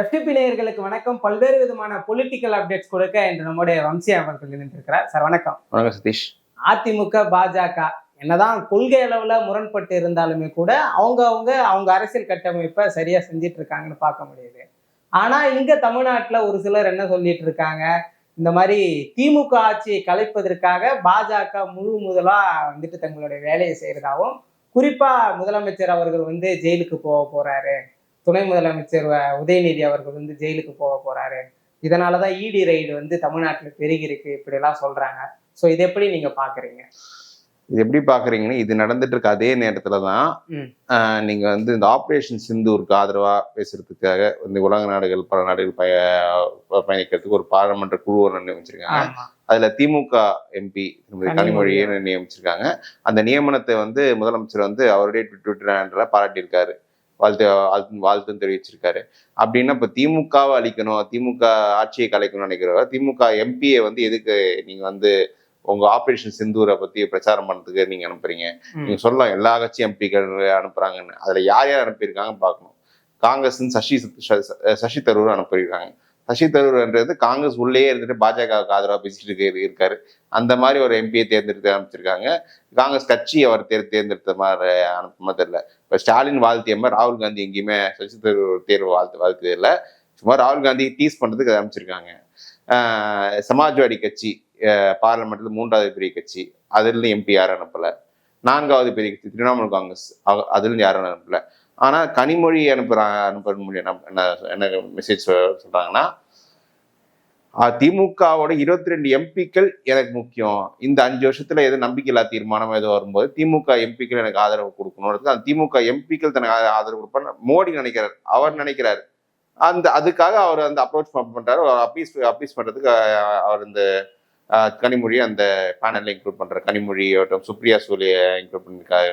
FTP நேயர்களுக்கு வணக்கம். பல்வேறு விதமான பொலிட்டிக்கல் அப்டேட்ஸ் கொடுக்க இன்று நம்முடைய வம்சி அவர்கள் இணைந்திருக்கிறார். சார் வணக்கம். வணக்கம் சதீஷ். அதிமுக பாஜக என்னதான் கொள்கை அளவுல முரண்பட்டு இருந்தாலுமே கூட அவங்க அவங்க அவங்க அரசியல் கட்டமைப்பை சரியா செஞ்சிட்டு இருக்காங்கன்னு பார்க்க முடியுது. ஆனா இங்க தமிழ்நாட்டுல ஒரு சிலர் என்ன சொல்லிட்டு இருக்காங்க? இந்த மாதிரி திமுக ஆட்சியை கலைப்பதற்காக பாஜக முழு முதலா வந்துட்டு தங்களுடைய வேலையை செய்யறதாவும் குறிப்பா முதலமைச்சர் அவர்கள் வந்து ஜெயிலுக்கு போக போறாரு. துணை முதலமைச்சர் உதயநிதி அவர்கள் வந்து ஜெயிலுக்கு போக போறாரு. இதனாலதான் இடி ரைடு வந்து தமிழ்நாட்டுல பெருகிருக்கு இப்படி எல்லாம் சொல்றாங்க. சோ இதை எப்படி நீங்க பாக்குறீங்க? இது எப்படி பாக்குறீங்கன்னா இது நடந்துட்டு இருக்க அதே நேரத்துல தான் நீங்க வந்து இந்த ஆபரேஷன் சிந்தூருக்கு ஆதரவா பேசுறதுக்காக இந்த உலக நாடுகள் பல நாடுகள் பய பயணிக்கிறதுக்கு ஒரு பாராளுமன்ற குழு ஒன்று நியமிச்சிருக்காங்க. அதுல திமுக எம்பி திருமதி கனிமொழி. கனிமொழியை நியமிச்சிருக்காங்க. அந்த நியமனத்தை வந்து முதலமைச்சர் வந்து அவருடைய ட்விட்டர் ஹேண்டில் பாராட்டியிருக்காரு. வாழ்த்து வாழ்த்து வாழ்த்தும் தெரிவிச்சிருக்காரு. அப்படின்னா இப்ப திமுகவை அழிக்கணும் திமுக ஆட்சியை கலைக்கணும்னு நினைக்கிறவர் திமுக எம்பியை வந்து எதுக்கு நீங்க வந்து உங்க ஆபரேஷன் சிந்தூரை பத்தி பிரச்சாரம் பண்றதுக்கு நீங்க அனுப்புறீங்க. நீங்க சொல்லலாம் எல்லா கட்சி எம்பிக்கள் அனுப்புறாங்கன்னு. அதுல யார் யார் அனுப்பியிருக்காங்க பார்க்கணும். காங்கிரஸ் சசி சசி தரூர் அனுப்பியிருக்காங்க. சசி தரூர்ன்றது காங்கிரஸ் உள்ளே இருந்துட்டு பாஜகவுக்கு ஆதரவா பேசிட்டு இருக்க- இருக்காரு. அந்த மாதிரி ஒரு எம்பியை தேர்ந்தெடுத்து அனுப்பிச்சிருக்காங்க. காங்கிரஸ் கட்சி அவர் தேர் தேர்ந்தெடுத்த மாதிரி அனுப்பமா தெரியல. இப்போ ஸ்டாலின் வாழ்த்திய மாதிரி ராகுல் காந்தி எங்கேயுமே சசி தரூர் தேர்வு வாழ்த்து வாழ்த்து இல்லை. சும்மா ராகுல் காந்தி டீஸ் பண்ணுறதுக்கு அனுப்பிச்சிருக்காங்க. ஆஹ் சமாஜ்வாடி கட்சி ஆஹ் மூன்றாவது பெரிய கட்சி அதுலேருந்து எம்பி யாரும் அனுப்பல. நான்காவது பெரிய கட்சி திரிணாமுல் காங்கிரஸ் அதுலேருந்து அதுல யாரும் அனுப்பல. ஆனால் கனிமொழி அனுப்புகிறாங்க அனுப்புற முடியும் என்ன என்ன மெசேஜ் சொல்கிறாங்கன்னா திமுகவோட இருபத்தி ரெண்டு எம்பிக்கள் எனக்கு முக்கியம். இந்த அஞ்சு வருஷத்துல எது நம்பிக்கையில்லா தீர்மானம் ஏதோ வரும்போது திமுக எம்பிக்கள் எனக்கு ஆதரவு கொடுக்கணும். அந்த திமுக எம்பிக்கள் தனக்கு ஆதரவு கொடுப்பான்னு மோடி நினைக்கிறார். அவர் நினைக்கிறார். அந்த அதுக்காக அவர் அந்த அப்ரோச் பண்றாரு. அப்பீஸ் அப்பீஸ் பண்றதுக்கு அவர் இந்த கனிமொழியை கனிமொழி அந்த பேனல்ல இன்க்ளூட் பண்ற கனிமொழி சுப்ரியா சூலிய இன்க்ளூட் பண்ணிருக்காரு.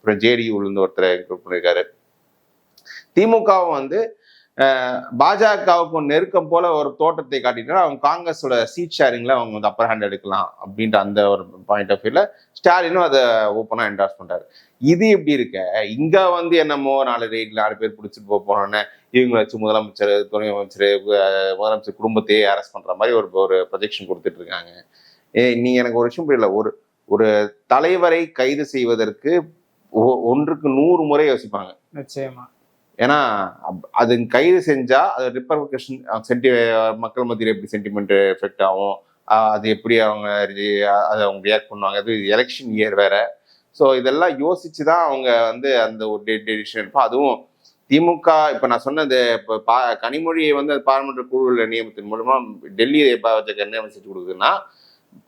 அப்புறம் ஜேடியூல இருந்து ஒருத்தர் இன்க்ளூட் பண்ணியிருக்காரு திமுகவும் வந்து பாஜகவுக்கும் நெருக்கம் போல ஒரு தோட்டத்தை காட்டிட்டு அவங்க காங்கிரஸோட சீட் ஷேரிங்ல அவங்க வந்து அப்பர் ஹேண்ட் எடுக்கலாம் அப்படின்ற அந்த ஒரு பாயிண்ட் ஆஃப் வியூல ஸ்டாலினும் அதை ஓப்பனா என்டாஸ் பண்றாரு இது எப்படி இருக்க? இங்க வந்து என்னமோ நாலு ரேட்ல நாலு பேர் பிடிச்சிட்டு போக போனோன்னே இவங்க வச்சு முதலமைச்சர் துணை அமைச்சர் முதலமைச்சர் குடும்பத்தையே அரெஸ்ட் பண்ற மாதிரி ஒரு ஒரு ப்ரொஜெக்ஷன் கொடுத்துட்டு இருக்காங்க. ஏ நீ எனக்கு ஒரு விஷயம் புரியல. ஒரு ஒரு தலைவரை கைது செய்வதற்கு ஒன்றுக்கு நூறு முறை யோசிப்பாங்க. நிச்சயமா. ஏன்னா அது கைது செஞ்சா அது ரிப்பர்கஷன் சென்டி மக்கள் மத்தியில் எப்படி சென்டிமெண்ட் எஃபெக்ட் ஆகும் அது எப்படி அவங்க அதை அவங்க ரியாக்ட் பண்ணுவாங்க அது எலெக்ஷன் இயர் வேற. ஸோ இதெல்லாம் யோசிச்சு தான் அவங்க வந்து அந்த ஒரு டெசிஷன் எடுப்போம் அதுவும் திமுக இப்போ நான் சொன்னது இப்போ பா கனிமொழியை வந்து பாராளுமன்ற குழுவில் நியமனத்தின் மூலமா டெல்லி பாஜக என்ன மெசேஜ் கொடுக்குதுன்னா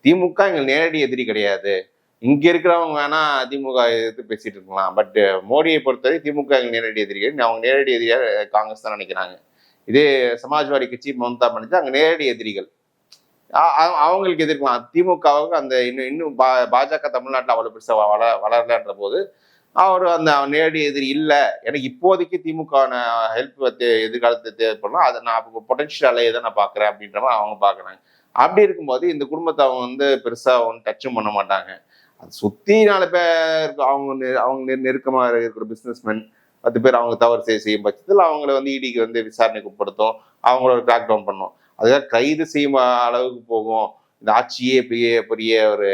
திமுக எங்கள் நேரடி எதிரி கிடையாது. இங்க இருக்கிறவங்க வேணா திமுக எதிர்த்து பேசிட்டு இருக்கலாம். பட் மோடியை பொறுத்தவரை திமுக நேரடி எதிரிகள். அவங்க நேரடி எதிரியாக காங்கிரஸ் தான் நினைக்கிறாங்க. இதே சமாஜ்வாடி கட்சி மம்தா பானர்ஜி அங்கே நேரடி எதிரிகள். அவங்களுக்கு எதிர்க்கலாம். திமுகவுக்கு அந்த இன்னும் இன்னும் பா- பாஜக தமிழ்நாட்டில் அவ்வளோ பெருசாக வள வளரலன்ற போது அவர் அந்த நேரடி எதிரி இல்லை. எனக்கு இப்போதைக்கு திமுக ஹெல்ப் எதிர்காலத்தை தேவைப்படலாம். அதை நான் பொட்டன்ஷியல் எதை நான் பார்க்குறேன் அப்படின்ற மாதிரி அவங்க பார்க்குறாங்க அப்படி இருக்கும்போது இந்த குடும்பத்தை அவங்க வந்து பெருசாக ஒன்றும் டச்சும் பண்ண மாட்டாங்க. அது சுத்தி நாலு பேர் அவங்க அவங்க நெருக்கமாக நெருக்கமா இருக்கிற பிசினஸ்மேன் பத்து பேர் அவங்க தவறு செய்ய செய்யும் பட்சத்தில் அவங்கள வந்து இடிக்கு வந்து விசாரணைக்கு உட்படுத்தும் அவங்கள ஒரு கிராக் டவுன் பண்ணும். அதுக்காக கைது செய்யும் அளவுக்கு போகும். இந்த ஆட்சியே பெரிய பெரிய ஒரு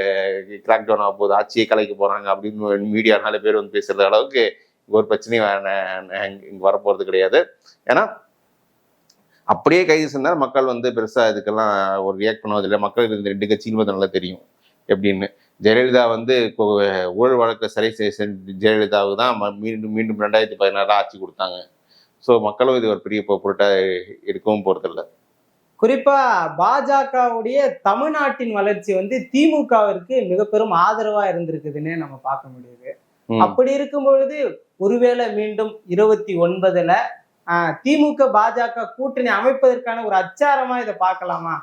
கிராக் டவுன் ஆக போகுது. ஆட்சியே கலைக்க போறாங்க அப்படின்னு மீடியா நாலு பேர் வந்து பேசுற அளவுக்கு இங்கே ஒரு பிரச்சனையும் வே- இங்க வரப்போறது கிடையாது. ஏன்னா அப்படியே கைது செஞ்சால் மக்கள் வந்து பெருசாக இதுக்கெல்லாம் ஒரு ரியாக்ட் பண்ணுவதில்லை. மக்களுக்கு இந்த ரெண்டு கட்சியும் நல்லா தெரியும். எப்படின்னு. ஜெயலலிதா வந்து கொ- ஊழல் வழக்கை சரி ஜெயலலிதாவுக்கு தான் மீண்டும் மீண்டும் ரெண்டாயிரத்தி பதினாறு ஆட்சி கொடுத்தாங்க. ஸோ மக்களும் இது ஒரு பெரிய பொ- பொருட்டா இருக்கவும் போறதில்ல. குறிப்பா பாஜகவுடைய தமிழ்நாட்டின் வளர்ச்சி வந்து திமுகவிற்கு மிக பெரும் ஆதரவா இருந்திருக்குதுன்னு நம்ம பார்க்க முடியுது. அப்படி இருக்கும் பொழுது ஒருவேளை மீண்டும் இருபத்தி ஒன்பதுல ஆஹ், திமுக பாஜக கூட்டணி அமைப்பதற்கான ஒரு அச்சாரமா இதை பார்க்கலாமா?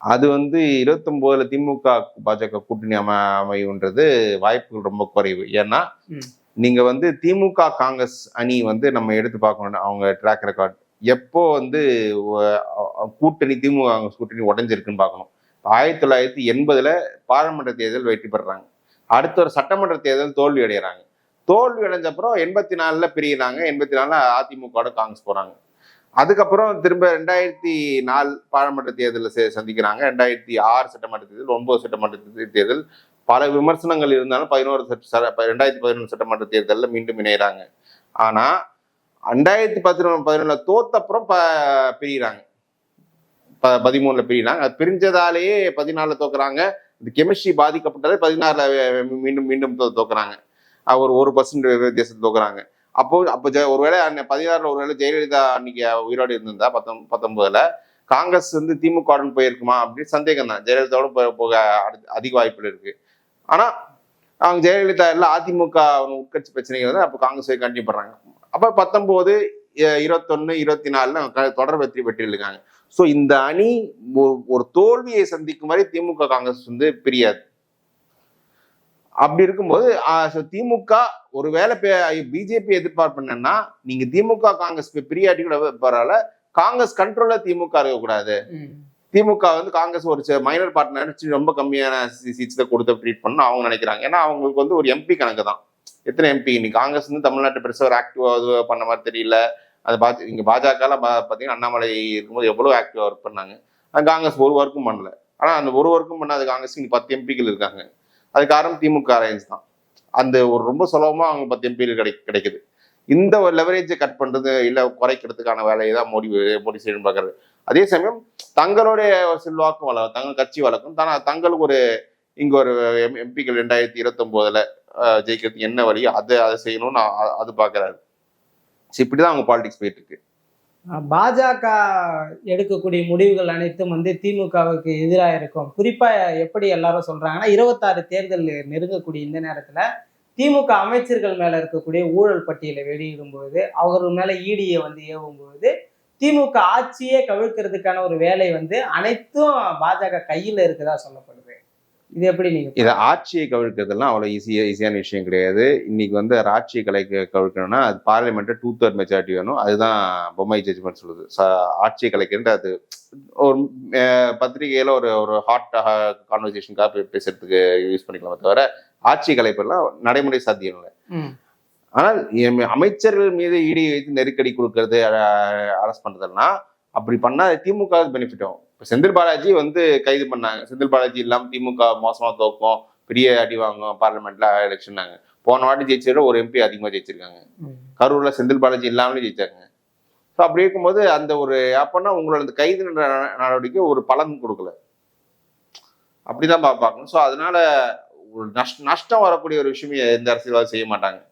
அது வந்து இருபத்தொன்பதுல திமுக பாஜக கூட்டணி அம அமையுன்றது வாய்ப்புகள் ரொம்ப குறைவு. ஏன்னா. நீங்க வந்து திமுக காங்கிரஸ் அணி வந்து நம்ம எடுத்து பார்க்கணும் அவங்க ட்ராக் ரெக்கார்ட் எப்போ வந்து கூட்டணி திமுக காங்கிரஸ் கூட்டணி உடஞ்சிருக்குன்னு பார்க்கணும். ஆயிரத்தி தொள்ளாயிரத்தி எண்பதுல பாராளுமன்ற தேர்தல் வெற்றி பெறுறாங்க. அடுத்த ஒரு சட்டமன்ற தேர்தல் தோல்வி அடைகிறாங்க தோல்வி அடைஞ்ச அப்புறம் எண்பத்தி நாலுல பிரியினாங்க எண்பத்தி நாலுல அதிமுக காங்கிரஸ் போறாங்க. அதுக்கப்புறம் திரும்ப ரெண்டாயிரத்தி நாலு பாராளுமன்ற தேர்தலில் சந்திக்கிறாங்க. ரெண்டாயிரத்தி ஆறு சட்டமன்ற தேர்தல் ஒன்பது சட்டமன்ற தேர்தல் பல விமர்சனங்கள் இருந்தாலும் பதினோரு சட்ட- ப- ரெண்டாயிரத்தி பதினொன்று சட்டமன்ற தேர்தலில் மீண்டும் இணையறாங்க. ஆனால் ரெண்டாயிரத்தி பதினொன்று பதினொன்றில் தோத்தப்புறம் ப பிரிகிறாங்க ப பதிமூணில் பிரிகிறாங்க அது பிரிஞ்சதாலேயே பதினாலில் தோக்குறாங்க. இந்த கெமிஸ்ட்ரி பாதிக்கப்பட்டதே பதினாறில் மீண்டும் மீண்டும் தோ- தோக்குறாங்க. அவர் ஒரு ஒரு பர்சன்ட் வித்தியாசத்தில் தோக்குறாங்க. அப்போ அப்போ ஜெ- ஒருவேளை அன்னை பதினாறுல ஒருவேளை ஜெயலலிதா அன்னைக்கு உயிரோடு இருந்திருந்தா பத்தொம் பத்தொன்பதுல காங்கிரஸ் வந்து திமுகவுடன் போயிருக்குமா அப்படின்னு சந்தேகம் தான். ஜெயலலிதாவோட போக போக அதிக வாய்ப்புகள் இருக்கு. ஆனா அவங்க ஜெயலலிதா எல்லாம் அதிமுக உட்கட்சி பிரச்சனைகள் வந்து அப்போ காங்கிரஸ் கண்டினியூ பண்றாங்க. அப்போ பத்தொன்பது இருபத்தொன்னு இருபத்தி நாலுல க- தொடர் வெற்றி பெற்றிருக்காங்க ஸோ இந்த அணி ஒரு தோல்வியை சந்திக்கும் வரை திமுக காங்கிரஸ் வந்து பிரியாது. அப்படி இருக்கும்போது திமுக ஒருவேளை பிஜேபி எதிர்பார்ப்பு என்னன்னா நீங்க திமுக காங்கிரஸ் பி- பிரியாட்டி கூட பரவாயில்ல காங்கிரஸ் கண்ட்ரோல்ல திமுக இருக்கக்கூடாது. திமுக வந்து காங்கிரஸ் ஒரு மைனர் பார்ட்னர் நினைச்சு ரொம்ப கம்மியான சீட்ஸ்ல கொடுத்து ட்ரீட் பண்ணணும் அவங்க நினைக்கிறாங்க. ஏன்னா அவங்களுக்கு வந்து ஒரு எம்பி கணக்கு தான். எத்தனை எம்பி இன்னைக்கு காங்கிரஸ் வந்து தமிழ்நாட்டு பெருசா ஒரு ஆக்டிவா இது பண்ண மாதிரி தெரியல. அது பாஜ இங்க பாஜக பாத்தீங்கன்னா அண்ணாமலை இருக்கும்போது எவ்வளவு ஆக்டிவா ஒர்க் பண்ணாங்க. காங்கிரஸ் ஒரு ஒர்க்கும் பண்ணல. ஆனா அந்த ஒரு ஒர்க்கும் பண்ணாத காங்கிரஸ் இங்க பத்து எம்பிக்கள் இருக்காங்க. அது காரணம் திமுக அலையன்ஸ் தான். அந்த ஒரு ரொம்ப சுலபமாக அவங்க பத்து எம்பிகள் கிடை கிடைக்குது. இந்த ஒரு லெவரேஜை கட் பண்ணுறது இல்லை குறைக்கிறதுக்கான வேலையை தான் மோடி மோடி செய்யணும் பார்க்குறது அதே சமயம் தங்களுடைய செல்வாக்கும் வளரும். தங்கள் கட்சி வளர்க்கும். தானே தங்களுக்கு ஒரு இங்கே ஒரு எம்பிக்கள் ரெண்டாயிரத்தி இருபத்தொம்போதில் ஜெயிக்கிறதுக்கு என்ன வழியோ அதை அதை செய்யணும்னு அ- அது பார்க்குறாரு. இப்படி தான் அவங்க பாலிடிக்ஸ் போயிட்டு இருக்கு. பாஜக எடுக்கக்கூடிய முடிவுகள் அனைத்தும் வந்து திமுகவுக்கு எதிராக இருக்கும். குறிப்பாக எப்படி எல்லாரும் சொல்கிறாங்கன்னா இருபத்தாறு தேர்தல் நெருங்கக்கூடிய இந்த நேரத்தில் திமுக அமைச்சர்கள் மேலே இருக்கக்கூடிய ஊழல் பட்டியலை வெளியிடும்போது அவர்கள் மேலே ஈடியை வந்து ஏவும்போது திமுக ஆட்சியே கவிழ்க்கிறதுக்கான ஒரு வேலை வந்து அனைத்தும் பாஜக கையில் இருக்குதா சொல்லப்படுது. இது எப்படி நீங்க இதை ஆட்சியை கவிழ்க்கிறதுலாம் அவ்வளவு ஈஸியா ஈஸியான விஷயம் கிடையாது. இன்னைக்கு வந்து ஒரு ஆட்சியை கலைக்க கவிழ்க்கணும்னா அது பார்லிமெண்ட்ல டூ தேர்ட் மெஜாரிட்டி வேணும். அதுதான் பொம்மை ஜட்ஜ்மெண்ட் சொல்லுது. ஆட்சியை கலைக்கிறது அது ஒரு பத்திரிகையில ஒரு ஒரு ஹாட் கான்வர்சேஷனுக்காக பேசுறதுக்கு யூஸ் பண்ணிக்கலாமே தவிர ஆட்சி கலைப்பெல்லாம் நடைமுறை சாத்தியம் இல்லை. ஆனால் அமைச்சர்கள் மீது ஈடி வைத்து நெருக்கடி கொடுக்கறது அரெஸ்ட் பண்றதெல்லாம் அப்படி பண்ணா அது திமுக பெனிஃபிட் ஆகும். இப்போ செந்தில் பாலாஜி வந்து கைது பண்ணாங்க. செந்தில் பாலாஜி இல்லாம திமுக மோசமா தோக்கும். பெரிய அடி வாங்கும் பார்லிமெண்ட்ல எலெக்ஷன்னாங்க போன வாட்டி ஜெயிச்சத ஒரு எம்பி அதிகமா ஜெயிச்சிருக்காங்க. கரூர்ல செந்தில் பாலாஜி இல்லாமலே ஜெயிச்சாங்க. ஸோ அப்படி இருக்கும்போது அந்த ஒரு அப்பன்னா உங்களோட அந்த கைது நட- நடவடிக்கை ஒரு பலன் கொடுக்கல. அப்படிதான் பா- பார்க்கணும். ஸோ அதனால ஒரு நஷ்ட நஷ்டம் வரக்கூடிய ஒரு விஷயம் எந்த அரசியல்வாதி செய்ய மாட்டாங்க.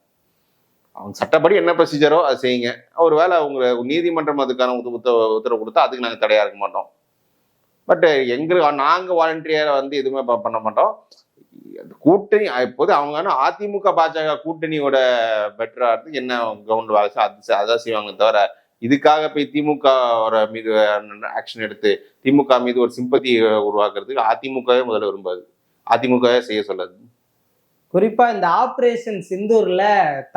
அவங்க சட்டப்படி என்ன ப்ரொசீஜரோ அதை செய்யுங்க. ஒருவேளை அவங்க நீதிமன்றம் அதுக்கான உத்த- உத்த- உத்தரவு கொடுத்தா அதுக்கு நாங்கள் தடையா இருக்க மாட்டோம். பட் எங்களுக்கு நாங்கள் வாலண்டியரை வந்து எதுவுமே பண்ண மாட்டோம். கூட்டணி இப்போது அவங்க ஆனால் அதிமுக பாஜக கூட்டணியோட பெட்டரா இருந்து என்ன கவுண்ட் வேலை அது அதான் செய்வாங்க தவிர இதுக்காக போய் திமுக மீது ஆக்ஷன் எடுத்து திமுக மீது ஒரு சிம்பத்தி உருவாக்குறதுக்கு அதிமுகவே முதல்ல விரும்பாது. அதிமுகவே செய்ய சொல்லாது. குறிப்பா இந்த ஆபரேஷன் சிந்தூர்ல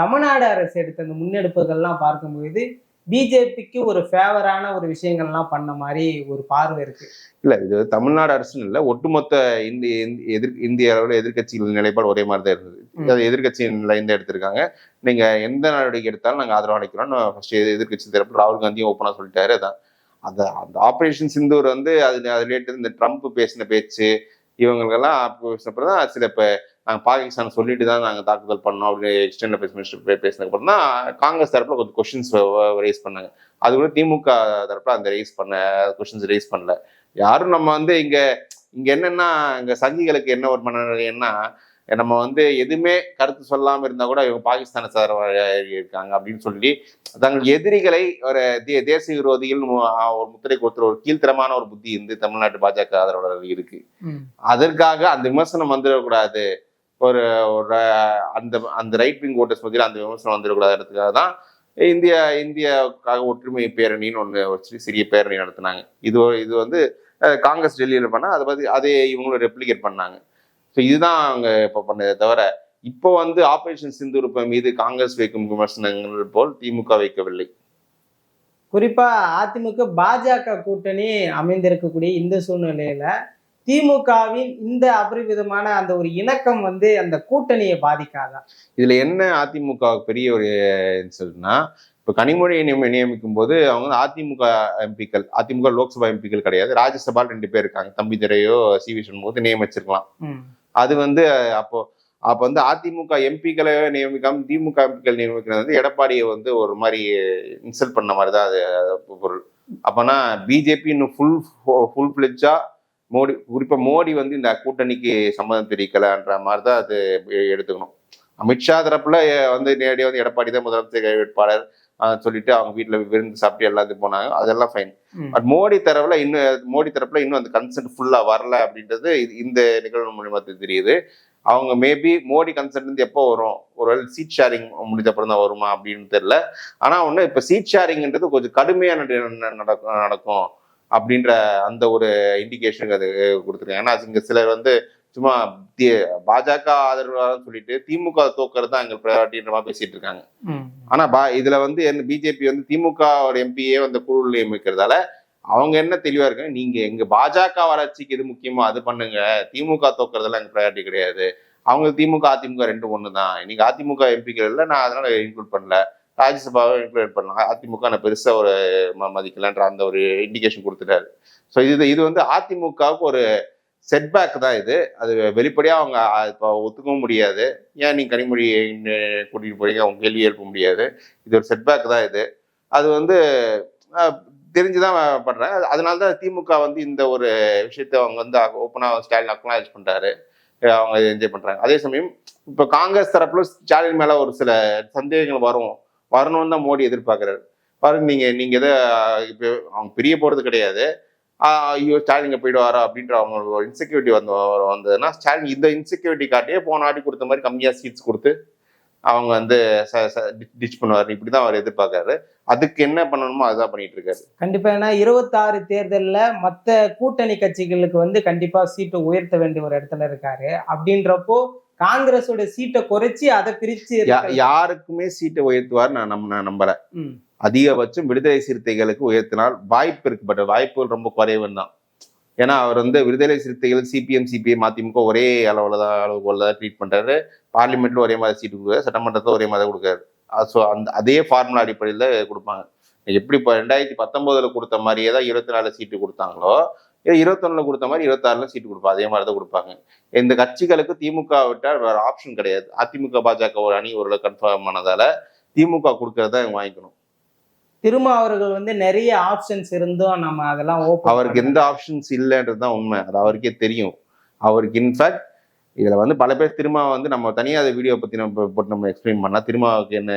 தமிழ்நாடு அரசு எடுத்த அந்த முன்னெடுப்புகள்லாம் பார்க்கும்போது பிஜேபிக்கு ஒரு ஃபேவரான ஒரு விஷயங்கள்லாம் பண்ண மாதிரி ஒரு பார்வை இருக்கு. இல்ல இது தமிழ்நாடு அரசுன்னு இல்ல ஒட்டுமொத்த இந்திய எதிர் இந்திய அளவில் எதிர்க்கட்சிகள் நிலைப்பாடு ஒரே மாதிரி தான் இருந்தது. அது எதிர்க்கட்சியின் லைன் தான் எடுத்திருக்காங்க. நீங்க எந்த நடவடிக்கை எடுத்தாலும் நாங்க ஆதரவு அளிக்கிறோம்னு ஃபர்ஸ்ட் எதிர்க்கட்சி தரப்பு ராகுல் காந்தியும் ஓப்பனா சொல்லிட்டாரு அதான். அந்த அந்த ஆபரேஷன் சிந்தூர் வந்து அது அது ரிலேட்டட் இந்த ட்ரம்ப் பேசின பேச்சு இவங்களுக்கெல்லாம் பேசினப்பறம் தான் சில இப்போ நாங்கள் பாகிஸ்தான் சொல்லிட்டு தான் நாங்கள் தாக்குதல் பண்ணோம் அப்படின்னு எக்ஸ்டர்னல் அஃபேர்ஸ் மினிஸ்டர் பேசினதுக்கப்புறம் தான் காங்கிரஸ் தரப்புல கொஞ்சம் கொஷின்ஸ் ரைஸ் பண்ணாங்க. அது கூட திமுக தரப்புல அந்த ரைஸ் பண்ண கொஷின்ஸ் ரைஸ் பண்ணல. யாரும் நம்ம வந்து இங்க இங்க என்னன்னா இங்க சங்கிகளுக்கு என்ன ஒரு மனநிலைன்னா நம்ம வந்து எதுவுமே கருத்து சொல்லாம இருந்தா கூட இவங்க பாகிஸ்தான சார் இருக்காங்க அப்படின்னு சொல்லி தங்கள் எதிரிகளை ஒரு தே- தேசிய விரோதிகள் ஒரு முத்திரை கொடுத்துற ஒரு கீழ்த்தரமான ஒரு புத்தி வந்து தமிழ்நாட்டு பாஜக ஆதரவாளர்கள் இருக்கு. அதற்காக அந்த விமர்சனம் வந்துடக்கூடாது. ஒரு ஒரு அந்த அந்த ரைட் விங் ஓட்டர்ஸ் மத்தியில் அந்த விமர்சனம் வந்துடக்கூடாதுன்றதுக்காக தான் இந்தியா இந்தியாவுக்காக ஒற்றுமை பேரணின்னு ஒன்று வச்சு சிறிய பேரணி நடத்தினாங்க. இது இது வந்து காங்கிரஸ் டெல்லியில் பண்ணால் அதை பற்றி அதே இவங்களும் ரெப்ளிகேட் பண்ணாங்க. ஸோ இதுதான் அவங்க இப்போ பண்ணதே தவிர இப்போ வந்து ஆபரேஷன் சிந்துருப்ப மீது காங்கிரஸ் வைக்கும் விமர்சனங்கள் போல் திமுக வைக்கவில்லை. குறிப்பாக அதிமுக பாஜக கூட்டணி அமைந்திருக்கக்கூடிய இந்த சூழ்நிலையில் திமுகவின் இந்த அபரிவிதமான அந்த ஒரு இணக்கம் வந்து அந்த கூட்டணியை பாதிக்காதா? இதுல என்ன அதிமுக பெரிய ஒரு சொல்லுன்னா இப்ப கனிமொழியை நியமி- நியமிக்கும் போது அவங்க வந்து அதிமுக எம்பிக்கள் அதிமுக லோக்சபா எம்பிக்கள் கிடையாது. ராஜ்யசபால ரெண்டு பேர் இருக்காங்க. தம்பி துரையோ சி வி சண்முகத்தை நியமிச்சிருக்கலாம். அது வந்து அப்போ அப்போ வந்து அதிமுக எம்பிக்களை நியமிக்காம திமுக எம்பிக்கள் நியமிக்கிறது வந்து எடப்பாடியை வந்து ஒரு மாதிரி இன்சல்ட் பண்ண மாதிரி தான் அது பொருள். அப்போனா பிஜேபி இன்னும் ஃபுல் ஃபுல் ஃபிளெஜ்ஜா மோடி குறிப்பா மோடி வந்து இந்த கூட்டணிக்கு சம்மதம் தெரிவிக்கலன்ற மாதிரி தான் அது எடுத்துக்கணும். அமித்ஷா தரப்புல வந்து நேரடியாக வந்து எடப்பாடி தான் முதலமைச்சர் வேட்பாளர் சொல்லிட்டு அவங்க வீட்டில் விருந்து சாப்பிட்டு எல்லாத்தையும் போனாங்க. அதெல்லாம் ஃபைன். பட் மோடி தரப்புல இன்னும் மோடி தரப்புல இன்னும் அந்த கன்சென்ட் ஃபுல்லா வரல அப்படின்றது இந்த நிகழ்வு மூலியமா தெரியுது. அவங்க மேபி மோடி கன்சென்ட் வந்து எப்போ வரும்? ஒருவேளை சீட் ஷேரிங் முடிஞ்ச அப்புறம் தான் வருமா அப்படின்னு தெரியல. ஆனா ஒண்ணு இப்ப சீட் ஷேரிங்ன்றது கொஞ்சம் கடுமையா நட- நட- நடக்கும் நடக்கும். அப்படின்ற அந்த ஒரு இண்டிகேஷன் அது கொடுத்துருக்காங்க. ஏன்னா இங்க சிலர் வந்து சும்மா பாஜக ஆதரவாளர்னு சொல்லிட்டு திமுக தோக்கிறது தான் எங்க ப்ரையாரிட்டின்ற மாதிரி பேசிட்டு இருக்காங்க. ஆனா பா இதுல வந்து என்ன பிஜேபி வந்து திமுக எம்பியே வந்து குழு நியமிக்கிறதால அவங்க என்ன தெளிவா இருக்காங்க? நீங்க எங்க பாஜக வளர்ச்சிக்கு எது முக்கியமோ அது பண்ணுங்க. திமுக தோக்குறதெல்லாம் எங்க ப்ரையாரிட்டி கிடையாது. அவங்க திமுக அதிமுக ரெண்டு ஒண்ணு தான் நீங்க அதிமுக எம்பிக்கள் இல்லை நான் அதனால இன்க்ளூட் பண்ணல. ராஜ்யசபாவை இன்க்ளூட் பண்ணலாம் அதிமுக நான் பெருசாக ஒரு ம- மதிக்கலன்ற அந்த ஒரு இண்டிகேஷன் கொடுத்துட்டாரு. ஸோ இது இது வந்து அதிமுகவுக்கு ஒரு செட்பேக் தான் இது. அது வெளிப்படையாக அவங்க இப்போ ஒத்துக்கவும் முடியாது. ஏன் நீங்கள் கனிமொழி கூட்டிகிட்டு போறீங்க? அவங்க கேள்வி எழுப்ப முடியாது. இது ஒரு செட்பேக் தான் இது. அது வந்து தெரிஞ்சு தெரிஞ்சுதான் பண்றாங்க. அதனால தான் திமுக வந்து இந்த ஒரு விஷயத்த அவங்க வந்து ஓப்பனாக ஸ்டாலின் அக்னாலேஜ் பண்றாரு. அவங்க என்ஜாய் பண்றாங்க. அதே சமயம் இப்போ காங்கிரஸ் தரப்புல ஸ்டாலின் மேல ஒரு சில சந்தேகங்கள் வரும். வரணும்னு தான் மோடி எதிர்பார்க்குறாரு. பாருங்க நீங்கள் நீங்கள் எதை இப்போ அவங்க பிரிய போகிறது கிடையாது. ஐயோ ஸ்டாலின் போயிடுவாரா அப்படின்ற அவங்க ஒரு இன்செக்யூரிட்டி வந்து வந்ததுன்னா ஸ்டாலின் இந்த இன்செக்யூரிட்டி காட்டியே போன ஆடி கொடுத்த மாதிரி கம்மியாக சீட்ஸ் கொடுத்து அவங்க வந்து டிச் பண்ணுவார் இப்படி தான் அவர் எதிர்பார்க்காரு அதுக்கு என்ன பண்ணணுமோ அதுதான் பண்ணிட்டு இருக்காரு கண்டிப்பா ஏன்னா இருபத்தாறு தேர்தலில் மற்ற கூட்டணி கட்சிகளுக்கு வந்து கண்டிப்பா சீட்டை உயர்த்த வேண்டிய ஒரு இடத்துல இருக்காரு. அப்படின்றப்போ காங்கிரஸோட சீட்டை குறைச்சி அதை பிரிச்சு யாருக்குமே சீட்டை உயர்த்துவார் நான் நம்ப நான் நம்பல ம். அதிகபட்சம் விடுதலை சிறுத்தைகளுக்கு உயர்த்தினால் வாய்ப்பு இருக்கு பட் வாய்ப்புகள் ரொம்ப குறைவுன்னு தான். ஏன்னா அவர் வந்து விடுதலை சிறுத்தைகள் சிபிஎம் சிபிஎம் அதிமுக ஒரே அளவுல தான் அளவுகோல தான் ட்ரீட் பண்றாரு. பார்லிமெண்ட்ல ஒரே மாதிரி சீட்டு கொடுக்குறாரு. சட்டமன்றத்துல ஒரே மாதிரி கொடுக்காரு ஸோ அந்த அதே ஃபார்முலா அடிப்படையில் கொடுப்பாங்க. எப்படி இப்போ ரெண்டாயிரத்தி பத்தொன்பதுல கொடுத்த மாதிரியே தான் இருபத்தி நாலு சீட்டு கொடுத்தாங்களோ இருபத்தொன்னுல கொடுத்த மாதிரி இருபத்தாறுல சீட்டு கொடுப்பாங்க அதே மாதிரி தான் கொடுப்பாங்க. இந்த கட்சிகளுக்கு திமுக விட்டால் வேற ஆப்ஷன் கிடையாது. அதிமுக பாஜக ஒரு அணி ஒரு கன்ஃபார்ம் ஆனதால திமுக கொடுக்கறத வாங்கிக்கணும். திரும்ப அவர்கள் வந்து நிறைய ஆப்ஷன்ஸ் இருந்தும் நம்ம அதெல்லாம் அவருக்கு எந்த ஆப்ஷன்ஸ் இல்லைன்றது தான் உண்மை. அது அவருக்கே தெரியும். அவருக்கு இன்ஃபேக்ட் இதுல வந்து பல பேர் திரும்ப வந்து நம்ம தனியாக அதை வீடியோ பத்தி நம்ம போட்டு நம்ம எக்ஸ்பிளைன் பண்ணா திருமாவுக்கு என்ன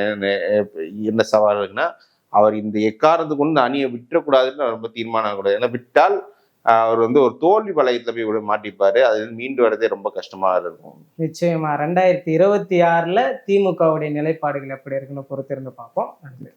என்ன- சவால் இருக்குன்னா அவர் இந்த எக்காரணத்துக்கு கொண்டு அணியை விட்டுறக்கூடாதுன்னு ரொம்ப தீர்மானம் கூடாது ஏன்னா விட்டால் அவர் வந்து ஒரு தோல்வி வளையத்துல போய் விட மாட்டிப்பாரு. அது மீண்டு வரதே ரொம்ப கஷ்டமா இருக்கும். நிச்சயமா. ரெண்டாயிரத்தி இருபத்தி ஆறுல திமுகவுடைய நிலைப்பாடுகள் எப்படி இருக்குன்னு பொறுத்திருந்து பார்ப்போம். நன்றி.